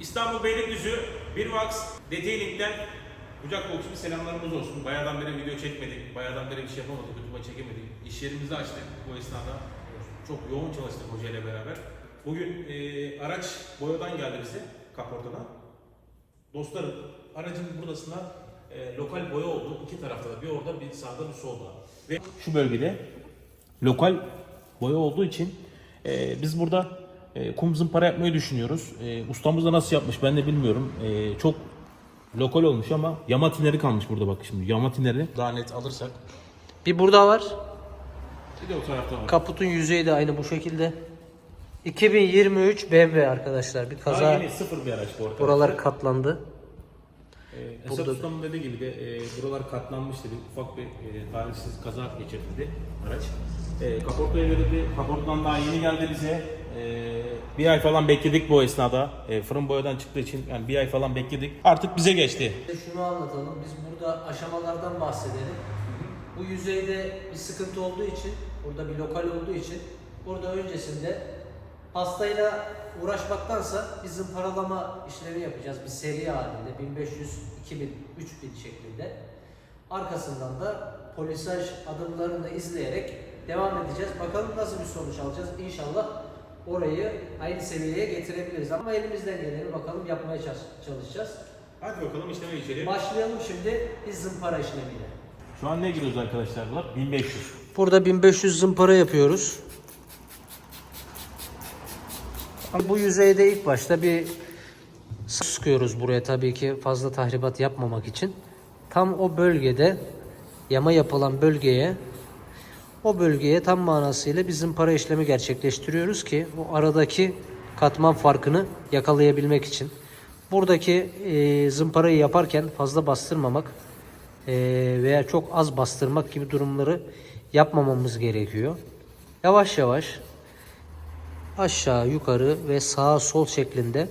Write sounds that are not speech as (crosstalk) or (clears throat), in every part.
İstanbul Beylikdüzü Birvax Detailing'den kucak dolusu selamlarımız olsun. Bayağıdan beri video çekmedik, bayağıdan beri bir şey yapamadık, YouTube'a çekemedik. İş yerimizi açtık bu esnada. Çok yoğun çalıştık hoca beraber. Bugün e, araç boyadan geldi bize, kaportadan. Dostlarım, aracın burasında e, lokal boya oldu. iki tarafta da, bir orada, bir sağda, bir solda. Ve şu bölgede lokal boya olduğu için e, biz burada e, kum zımpara yapmayı düşünüyoruz. E, ustamız da nasıl yapmış ben de bilmiyorum. E, çok lokal olmuş ama yama tineri kalmış burada bak şimdi. Yama tineri daha net alırsak. Bir burada var. Bir de o tarafta var. Kaputun yüzeyi de aynı bu şekilde. 2023 BMW arkadaşlar. Bir Daha kaza. yeni sıfır bir araç bu arada. Buralar katlandı. Ee, Esat Burada- Usta'nın dediği gibi de e, buralar katlanmıştı. Bir ufak bir e, talihsiz kaza geçirdi araç. E, kaportaya verildi. Kaportadan daha yeni geldi bize. E, bir ay falan bekledik bu esnada. E, fırın boyadan çıktığı için yani bir ay falan bekledik. Artık bize geçti. Şunu anlatalım. Biz burada aşamalardan bahsedelim. Bu yüzeyde bir sıkıntı olduğu için, burada bir lokal olduğu için burada öncesinde pastayla uğraşmaktansa bir zımparalama işlemi yapacağız. Bir seri halinde 1500, 2000, 3000 şeklinde. Arkasından da polisaj adımlarını izleyerek devam edeceğiz. Bakalım nasıl bir sonuç alacağız. İnşallah orayı aynı seviyeye getirebiliriz. Ama elimizden geleni bakalım yapmaya çalış- çalışacağız. Hadi bakalım işleme geçelim. Başlayalım şimdi biz zımpara işlemiyle. Şu an ne giriyoruz arkadaşlar? 1500. Burada 1500 zımpara yapıyoruz. Bu yüzeyde ilk başta bir sıkıyoruz buraya tabii ki fazla tahribat yapmamak için. Tam o bölgede yama yapılan bölgeye o bölgeye tam manasıyla bir zımpara işlemi gerçekleştiriyoruz ki o aradaki katman farkını yakalayabilmek için. Buradaki e, zımparayı yaparken fazla bastırmamak e, veya çok az bastırmak gibi durumları yapmamamız gerekiyor. Yavaş yavaş aşağı yukarı ve sağa sol şeklinde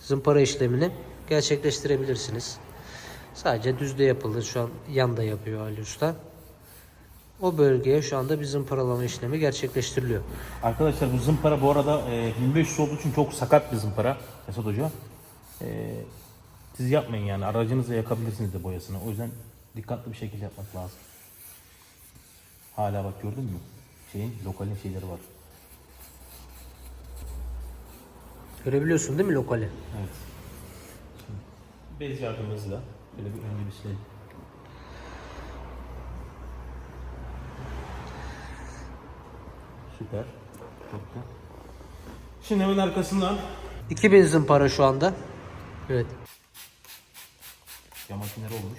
zımpara işlemini gerçekleştirebilirsiniz. Sadece düzde yapılır. Şu an yanda yapıyor Ali Usta. O bölgeye şu anda bir zımparalama işlemi gerçekleştiriliyor. Arkadaşlar bu zımpara bu arada e, 1500 olduğu için çok sakat bir zımpara Esat Hoca. E, siz yapmayın yani aracınızla yakabilirsiniz de boyasını. O yüzden dikkatli bir şekilde yapmak lazım. Hala bak gördün mü? Şeyin lokalin şeyleri var. Görebiliyorsun değil mi lokali? Evet. Şimdi bez yardımımızla böyle bir önce bir silelim. Süper. Çok. Şimdi hemen arkasından 2000 zımpara şu anda. Evet. Cam makineleri olmuş.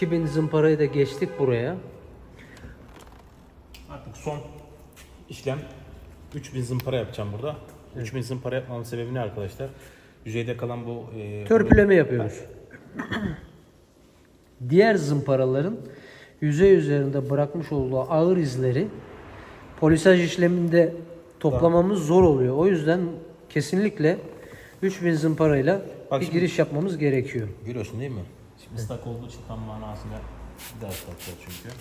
2000 zımparayı da geçtik buraya. Artık son işlem 3000 zımpara yapacağım burada. 3000 zımpara yapmamın sebebi ne arkadaşlar? Yüzeyde kalan bu e, Törpüleme yapıyoruz. Diğer zımparaların yüzey üzerinde bırakmış olduğu ağır izleri polisaj işleminde toplamamız zor oluyor. O yüzden kesinlikle 3000 zımparayla Bak bir şimdi- giriş yapmamız gerekiyor. Görüyorsun değil mi? Şimdi ıslak olduğu için tam manasıyla bir daha ıslatacağız çünkü.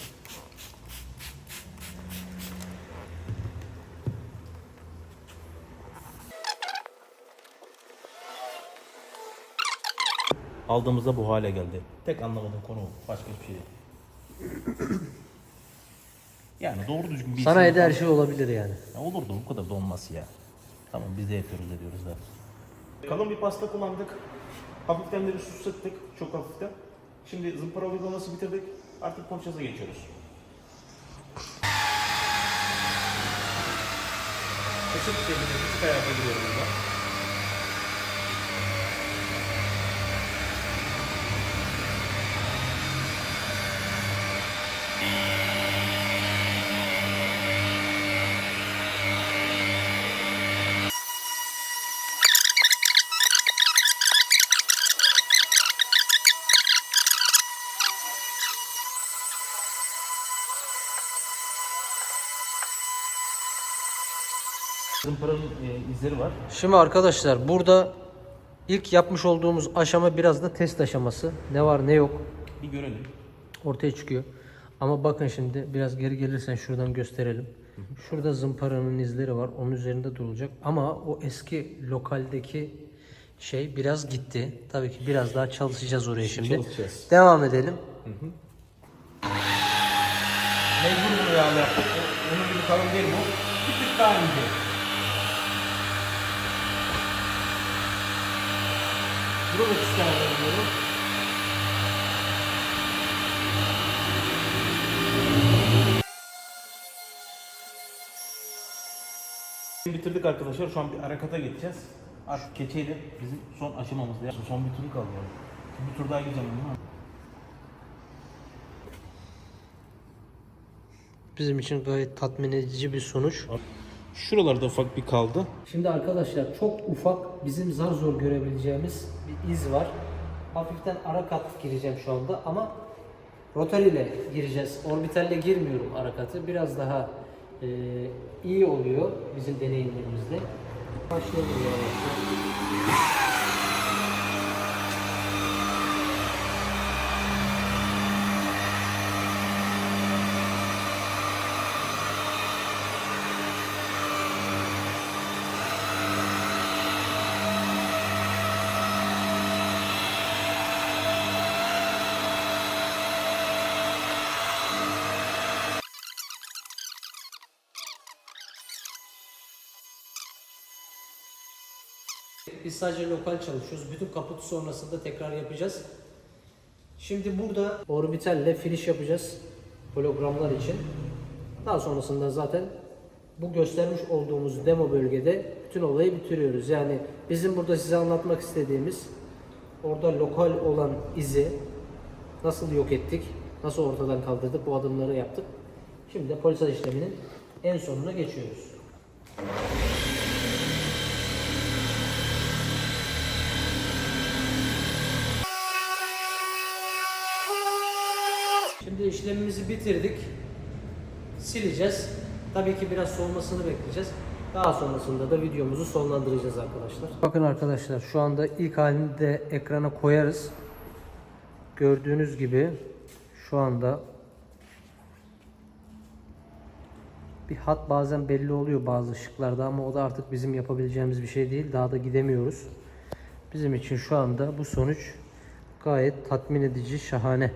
Aldığımızda bu hale geldi. Tek anlamadığım konu. Başka hiçbir şey değil. (clears throat) Yani doğru düzgün bir Sanayide her şey olabilir yani. ya olur da bu kadar da olmaz ya. Tamam biz de yapıyoruz ediyoruz da. Kalın bir pasta kullandık. Hafiften de bir su sıktık. Çok hafiften. Şimdi zımpara uygulaması bitirdik. Artık konçaza geçiyoruz. Kısık şekilde küçük ayakta giriyorum burada. Zımparanın e, izleri var. Şimdi arkadaşlar burada ilk yapmış olduğumuz aşama biraz da test aşaması. Ne var ne yok Bir görelim. ortaya çıkıyor. Ama bakın şimdi biraz geri gelirsen şuradan gösterelim. Şurada zımparanın izleri var. Onun üzerinde durulacak. Ama o eski lokaldeki şey biraz gitti. Tabii ki biraz daha çalışacağız oraya şimdi. Çalışacağız. Devam edelim. Mecbur bunu yağlı yaptık. O- Onun gibi kalın değil bu. Bir tık daha ince. Burada sistem alıyorum. Bitirdik arkadaşlar. Şu an bir arakata geçeceğiz. Artık keçeyle bizim son aşamamız. Son bir turu kaldı. Yani. Bir tur daha gireceğim. Değil mi? Bizim için gayet tatmin edici bir sonuç. Şuralarda ufak bir kaldı. Şimdi arkadaşlar çok ufak bizim zar zor görebileceğimiz bir iz var. Hafiften ara kat gireceğim şu anda ama rotor ile gireceğiz. Orbitalle girmiyorum ara katı. Biraz daha e, iyi oluyor bizim deneyimlerimizde. Başlayalım Biz sadece lokal çalışıyoruz. Bütün kaputu sonrasında tekrar yapacağız. Şimdi burada orbitalle finish yapacağız. Hologramlar için. Daha sonrasında zaten bu göstermiş olduğumuz demo bölgede bütün olayı bitiriyoruz. Yani bizim burada size anlatmak istediğimiz orada lokal olan izi nasıl yok ettik, nasıl ortadan kaldırdık bu adımları yaptık. Şimdi de polisaj işleminin en sonuna geçiyoruz. Şimdi işlemimizi bitirdik. Sileceğiz. Tabii ki biraz soğumasını bekleyeceğiz. Daha sonrasında da videomuzu sonlandıracağız arkadaşlar. Bakın arkadaşlar şu anda ilk halini de ekrana koyarız. Gördüğünüz gibi şu anda bir hat bazen belli oluyor bazı ışıklarda ama o da artık bizim yapabileceğimiz bir şey değil. Daha da gidemiyoruz. Bizim için şu anda bu sonuç gayet tatmin edici, şahane.